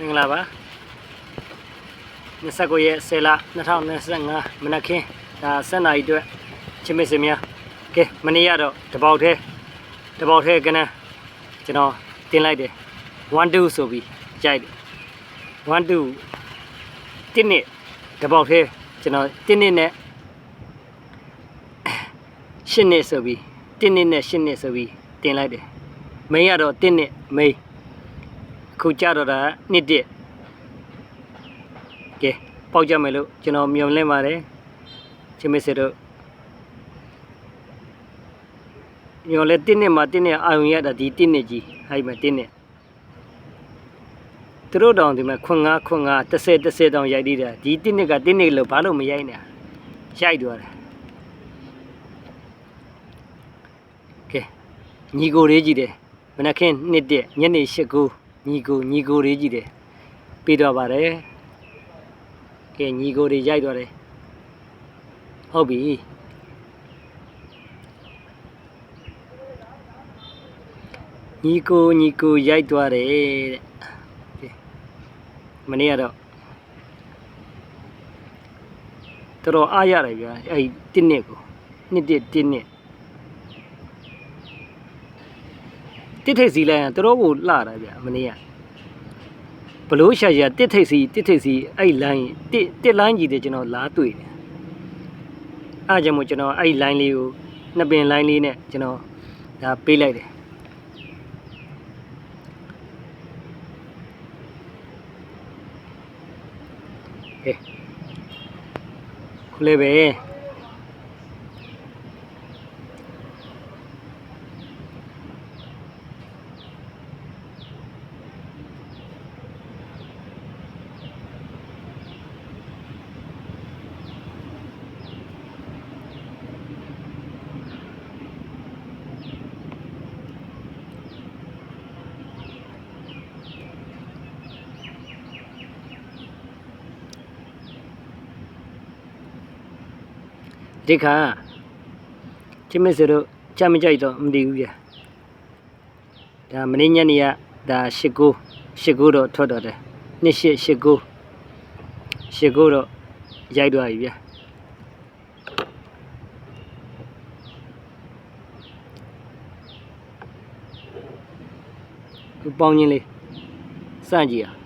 မင်္ဂလာပါ29ရက်10လ2025မနက်ခင်းဒါ7နာရီအတွက်ချင်းမစ်စင်များကဲမနေ့ကတော့တပေါက်သေးတပေါက်သေးကနန်းကျွန်တော်တင်လိုက်တယ်1 2ဆိုပြီးကြိုက်တယ်1 2တင်းနှစ်တပေါက်သေးကျွန်တော်တင်းနှစ်နဲ့ရှင်းနှစ်ဆိုပြီးတင်းနှစ်နဲ့ရှင်းနှစ်ဆိုပြီးတင်လိုက်တယ်မိန်းကတော့တင်းနှစ်မိန်း ခုကြတော့တာနှစ်တစ်ကဲပေါက်ကြမယ်လို့ကျွန်တော်မျှော်လင့်ပါတယ်ချင်းမစ်စစ်တို့ညော်လဲတင်းနှစ်မှာတင်းနှစ်အာယုံရတာဒီတင်းနှစ်ကြီးဟိုက်မှာတင်းနှစ်သူတို့တောင်ဒီမှာခွန်ငါခွန်ငါ30 30တောင်ရိုက်သေးတာဒီတင်းနှစ်ကတင်းနှစ်လို့ဘာလို့မရိုက်နေတာရိုက်သွားတယ်ကဲညီကိုလေးကြီးတယ်မနက်ခင်းနှစ်တစ်ညနေ၈ကူ ညီကိုညီကိုလေးကြီးတယ်ပြီးတော့ပါတယ်ကဲညီကိုတွေရိုက်တော့တယ်ဟုတ်ပြီညီကိုညီကိုရိုက်သွားတယ်တဲ့ကဲမနေ့ကတော့တော်တော်အားရတယ်ဗျာအဲ့ဒီတစ်နှစ်ကိုနှစ်တစ်တစ်နှစ် တစ်ထိပ်စီလိုက်ရင်တော်တော်ကိုလှတာဗျာမနေ့ကဘလို့ရှာရှာတစ်ထိပ်စီတစ်ထိပ်စီအဲ့လိုင်းတစ်တစ်လိုင်းကြီးတဲ့ကျွန်တော်လားတွေ့တယ်အားကြောင့်မို့ကျွန်တော်အဲ့လိုင်းလေးကိုနှစ်ပင်လိုင်းလေးနဲ့ကျွန်တော်ဒါပေးလိုက်တယ်ဟဲ့ခုလေးပဲ ဒီခါချင်းမစတို့ကြမ်းမကြိုက်တော့မတည်ဘူးဗျာဒါမင်းညနေကဒါ၈ကို၈ကိုတော့ထွက်တော့တယ်နှစ်၈၈ကို၈ကိုတော့ရိုက်သွားပြီဗျာဒီပေါင်းချင်းလေးစကြည့်ရ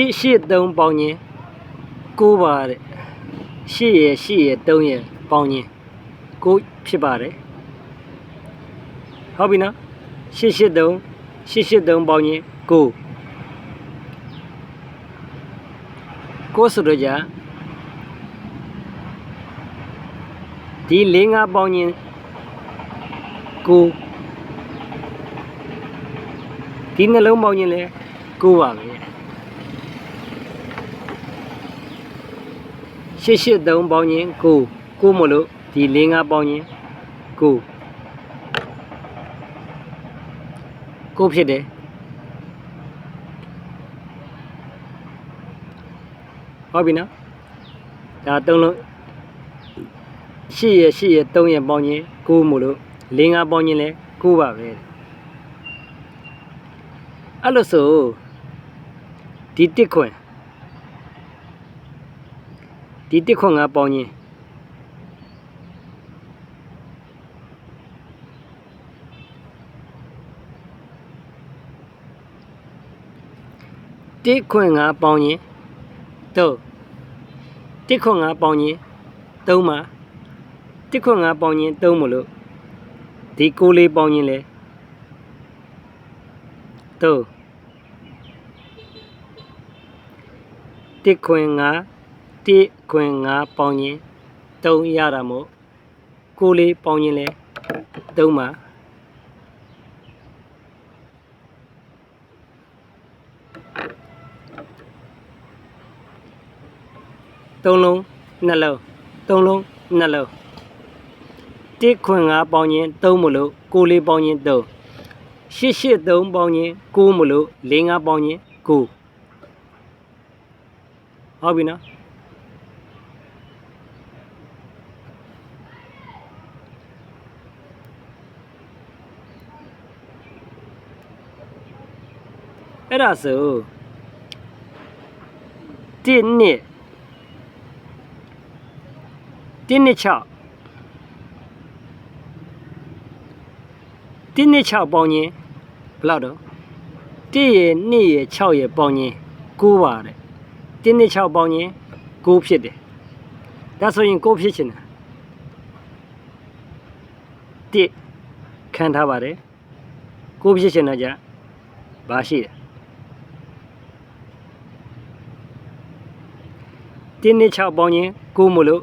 ရှစ်ရှစ်သုံးပေါင်းချင်းကိုးပါတဲ့ရှစ်ရယ်ရှစ်ရယ်သုံးရယ်ပေါင်းချင်းကိုးဖြစ်ပါတယ်ဟုတ်ပြီနော်ရှစ်ရှစ်သုံးရှစ်ရှစ်သုံးပေါင်းချင်းကိုးကိုးဆိုတော့じゃဒီလေးငါပေါင်းချင်းကိုးဒီနှလုံးပေါင်းချင်းလဲကိုးပါပဲ ရှစ်ရှစ်သုံးပေါင်းချင်းကိုကိုမလို့ဒီလေးငါပေါင်းချင်းကိုကိုဖြစ်တယ်ဟုတ်ပြီနော်ဒါသုံးလုံးရှစ်ရရှစ်ရသုံးရပေါင်းချင်းကိုမလို့လေးငါပေါင်းချင်းလဲကိုပါပဲအဲ့လို့ဆိုဒီတစ်ခွင် ဒီတစ်ခွန်ငါပေါင်းချင်းတစ်ခွန်ငါပေါင်းချင်းတော့တစ်ခွန်ငါပေါင်းချင်းသုံးမှာတစ်ခွန်ငါပေါင်းချင်းသုံးမလို့ဒီကိုလေးပေါင်းချင်းလဲတော့တစ်ခွန်ငါ တိခွင်9ပေါင်းရင်3ရတာမို့ကိုလေးပေါင်းရင်လဲ3ပါသုံးလုံးနှလုံးသုံးလုံးနှလုံးတိခွင်9ပေါင်းရင်3မလို့ကိုလေးပေါင်းရင်3 883ပေါင်းရင်9မလို့4 5ပေါင်းရင်9ဟုတ်ပြီနော် အဲ့ဒါဆို1နှစ်1နှစ်6 1နှစ်6ပေါင်းရင်ဘယ်လောက်တော့1ရယ်2ရယ်6ရယ်ပေါင်းရင်9ပါတဲ့1နှစ်6ပေါင်းရင်9ဖြစ်တယ်ဒါဆိုရင်9ဖြစ်ချင်တာ1ခံထားပါတယ်9ဖြစ်ချင်တာじゃဘာရှိ တယ်1နှစ်6ပေါင်းရင်9မလို့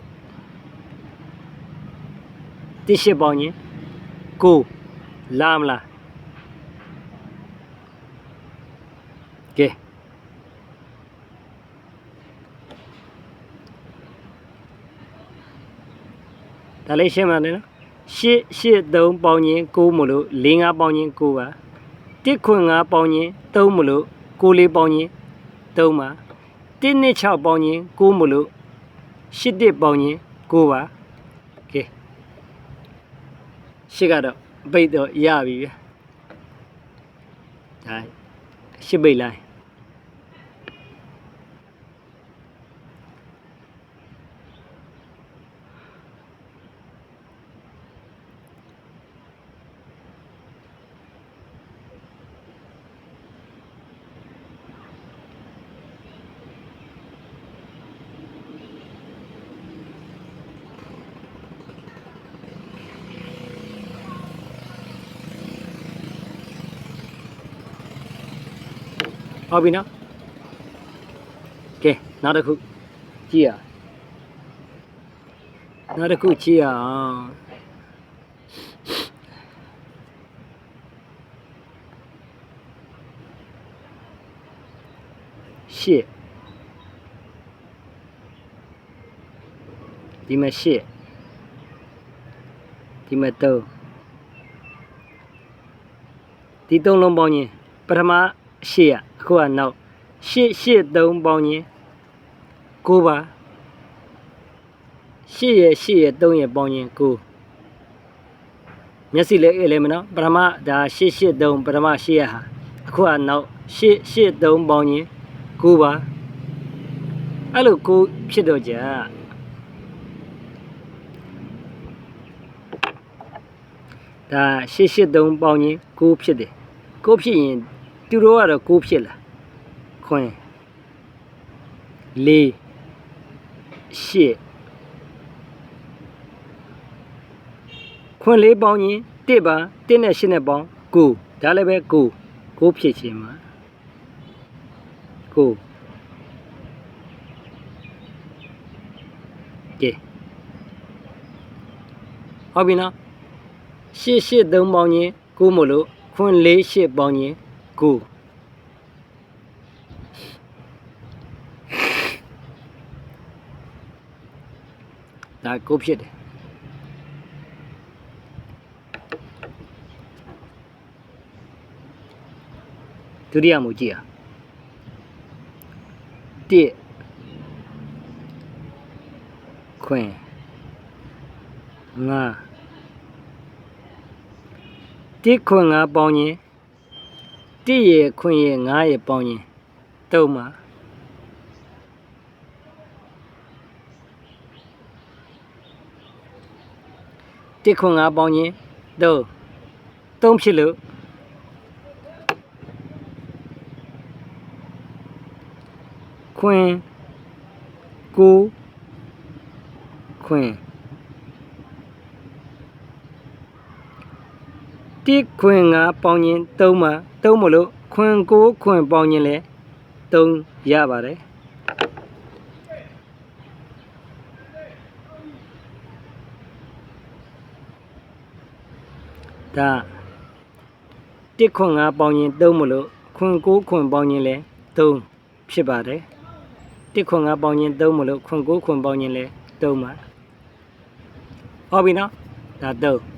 1 8ပေါင်းရင်9လာမလားကဲဒါလေးရှင်းပါနဲ့နော်ရှစ်ရှစ်3ပေါင်းရင်9မလို့4 5ပေါင်းရင်9ပါ1ခွင်5ပေါင်းရင်3မလို့9လေးပေါင်းရင်3ပါ 1နှစ်6ပေါင်းရင်9မလို့ရှစ်တစ်ပေါင်းရင်9ပါကဲရှစ်ကတော့ပိတ်တော့ရပြီဗျာဒါရှစ်ပိတ်လိုက် ဟုတ်ပြီနော်ကဲနောက်တစ်ခုကြည့်ရနောက်တစ်ခုကြည့်ရအောင်ရှစ်ဒီမှာရှစ်ဒီမှာသုံးဒီသုံးလုံးပေါင်းရင်ပထမ ရှစ်ရအခုကနောက်ရှစ်ရှစ်သုံးပေါင်းရင်9ပါရှစ်ရရှစ်ရ3ရပေါင်းရင်9မျက်စိလေးအေးလေးမနော်ပထမဒါရှစ်ရှစ်သုံးပထမရှစ်ရဟာအခုကနောက်ရှစ်ရှစ်သုံးပေါင်းရင်9ပါအဲ့လို9ဖြစ်တော့ကြာဒါရှစ်ရှစ်သုံးပေါင်းရင်9ဖြစ်တယ်9ဖြစ်ရင် သူတို့ကတော့9ဖြစ်လာခွင်၄ရှစ်ခွင်လေးပေါင်းရင်1ပါ1နဲ့8နဲ့ပေါင်း9ဒါလည်းပဲ9 9ဖြစ်ခြင်းမှာ9ကဲဟုတ်ပြီနော်ရှစ်ရှစ်3ပေါင်းရင်9မလို့ခွင်၄ရှစ်ပေါင်းရင် 9ဒါ9ဖြစ်တယ်ဒုတိယမူကြည့်อ่ะ1ခွင်5တစ်ခွင်5ပေါင်းရင် တစ်ရယ်ခွင်ရယ်5ရယ်ပေါင်းရင်တုံးမှာတစ်ခွင်5ပေါင်းရင်တုံးတုံးဖြစ်လို့ခွင်ကိုခွင် တိခွင်ငါပေါင်းရင်3မှာ3မလို့ခွင်ကိုခွင်ပေါင်းရင်လဲ3ရပါတယ်ဒါတိခွင်ငါပေါင်းရင်3မလို့ခွင်ကိုခွင်ပေါင်းရင်လဲ3ဖြစ်ပါတယ်တိခွင်ငါပေါင်းရင်3မလို့ခွင်ကိုခွင်ပေါင်းရင်လဲ3ပါဟုတ်ပြီနော်ဒါ3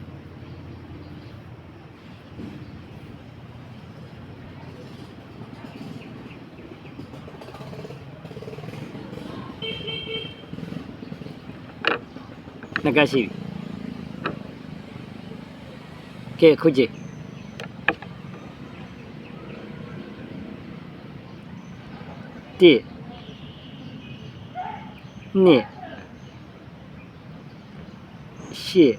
နှစ်ကတ်ရှိပြီကဲခုကြည့်တစ်နှစ်ရှစ်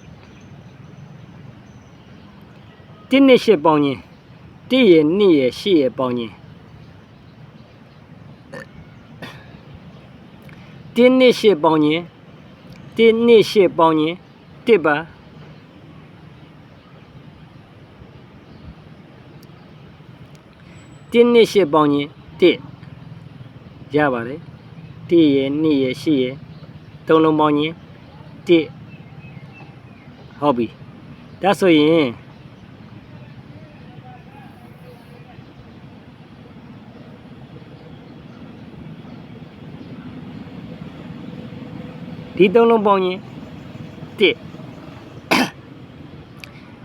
တစ်နှစ်ရှစ်ပေါင်းချင်းတစ်ရနှစ်ရရှစ်ရပေါင်းချင်းတစ်နှစ်ရှစ်ပေါင်းချင်း တစ်နှစ်ရှစ်ပေါင်းချင်းတစ်ပါတစ်နှစ်ရှစ်ပေါင်းချင်းတစ်ရပါတယ်တစ်ရနှစ်ရရှစ်ရသုံးလုံးပေါင်းချင်းတစ်ဟုတ်ပြီဒါဆိုရင် ဒီသုံးလုံးပေါင်းချင်းတစ်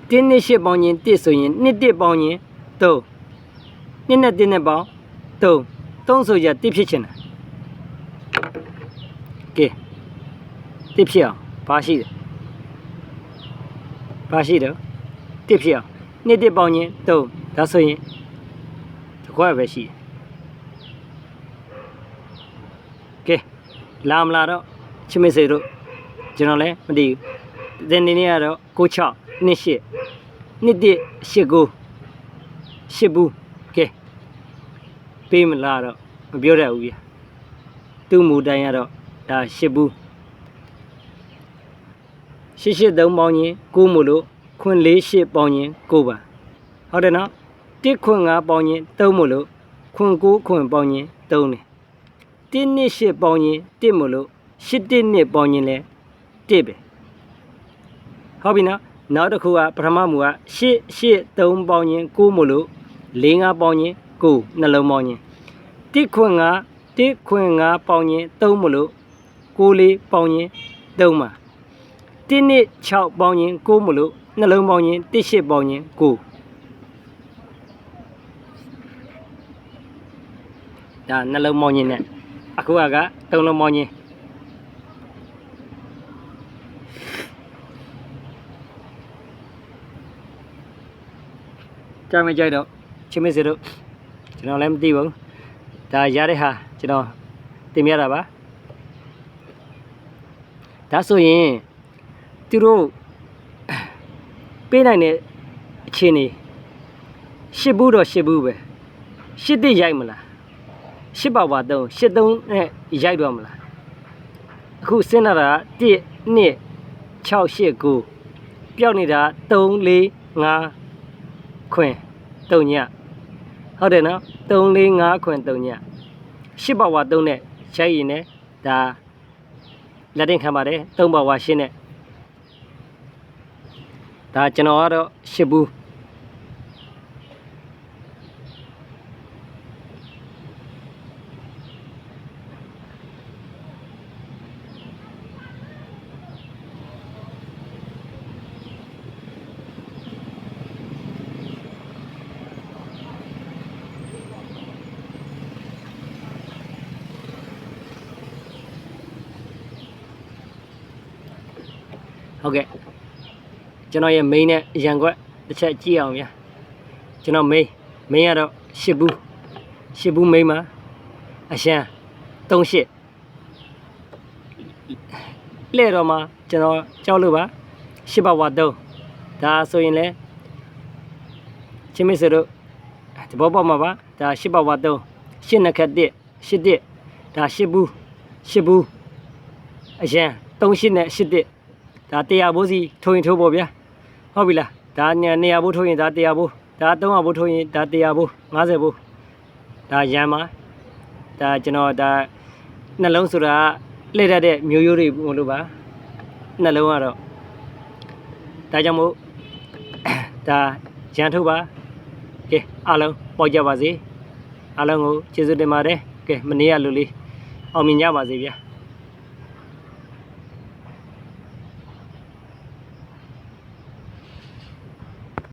တင်းနှစ်ရှစ်ပေါင်းချင်းတစ်ဆိုရင်နှစ်တစ်ပေါင်းချင်းသုံးနှစ်နဲ့တစ်နဲ့ပေါင်းသုံးသုံးဆိုကြတစ်ဖြစ်ချင်တာကဲတစ်ဖြစ်အောင်ဘာရှိတယ်ဘာရှိတယ်တစ်ဖြစ်အောင်နှစ်တစ်ပေါင်းချင်းသုံးဒါဆိုရင်တစ်ခွက်ပဲရှိတယ်ကဲလာမလာတော့ ချစ်မစေတို့ကျွန်တော်လည်းမသိဘူးဒီနေ့နေ့ကတော့96နှစ်8နှစ်1 89 8ဘူးကဲပေးမလားတော့မပြောတတ်ဘူးဗျာသူ့မူတိုင်းကတော့ဒါ8ဘူး883ပေါင်းရင်9မို့လို့ခွန်း48ပေါင်းရင်9ပါဟုတ်တယ်နော်1ခွန်း5ပေါင်းရင်3မို့လို့ခွန်း9ခွန်းပေါင်းရင်3နေ1နှစ်8ပေါင်းရင်1မို့လို့ 8တစ်နှစ်ပေါင်းရင်လဲ1ပဲဟုတ်ပြီနော်နောက်တစ်ခုကပထမမူက8 8 3ပေါင်းရင်9မို့လို့4 5ပေါင်းရင်9နှလုံးပေါင်းရင်1ခွန်း5 1ခွန်း5ပေါင်းရင်3မို့လို့9လေးပေါင်းရင်3ပါ1နှစ်6ပေါင်းရင်9မို့လို့နှလုံးပေါင်းရင်1 8ပေါင်းရင်9ဒါနှလုံးပေါင်းရင်နဲ့အခုကက3လုံးပေါင်းရင် ကြိုက်မကြိုက်တော့ချင်းမစေတို့ကျွန်တော်လည်းမသိဘူးဒါရတဲ့ဟာကျွန်တော်တင်ပြတာပါဒါဆိုရင်သူတို့ပေးနိုင်တဲ့အခြေအနေရှစ်ဘူးတော့ရှစ်ဘူးပဲရှစ်တစ်ရိုက်မလားရှစ်ပါပါသုံးရှစ်သုံးနဲ့ရိုက်တော့မလားအခုစဉ်းလာတာ1 2 6 8 9ပျောက်နေတာ3 4 5ခွင် 3ညဟုတ်တယ်နော်3 4 5ခွင်3ညရှစ်ပါဝါ3နဲ့ရိုက်ရင်လည်းဒါလက်တင်ခံပါတယ်3ပါဝါရှင်းနဲ့ဒါကျွန်တော်ကတော့ရှစ်ဘူး ဟုတ်ကဲ့ကျွန်တော်ရဲ့ main နဲ့အရန်ကွက်တစ်ချက်ကြည့်အောင်ဗျာကျွန်တော် main main ကတော့ရှစ်ဘူးရှစ်ဘူး main မှာအရှမ်း38လဲ့တော့မှာကျွန်တော်ကြောက်လို့ပါရှစ်ပါဝါ3ဒါဆိုရင်လဲချင်းမစတို့တဘောပေါက်မှာပါဒါရှစ်ပါဝါ3ရှစ်နှစ်ခက်1ရှစ်1ဒါရှစ်ဘူးရှစ်ဘူးအရန်38နဲ့ရှစ်1 ဒါ100ဘိုးစီထိုးရင်ထိုးပေါ့ဗျာဟုတ်ပြီလားဒါ200ဘိုးထိုးရင်ဒါ100ဘိုးဒါ300ဘိုးထိုးရင်ဒါ100ဘိုး50ဘိုးဒါရန်ပါဒါကျွန်တော်ဒါနှလုံးဆိုတာလှည့်တတ်တဲ့မျိုးရိုးတွေမလို့ပါနှလုံးကတော့ဒါကြောင့်မို့ဒါရန်ထုတ်ပါကဲအားလုံးပေါက်ကြပါစေအားလုံးကိုကျေးဇူးတင်ပါတယ်ကဲမနေ့ကလူလေးအောင်မြင်ကြပါစေဗျာ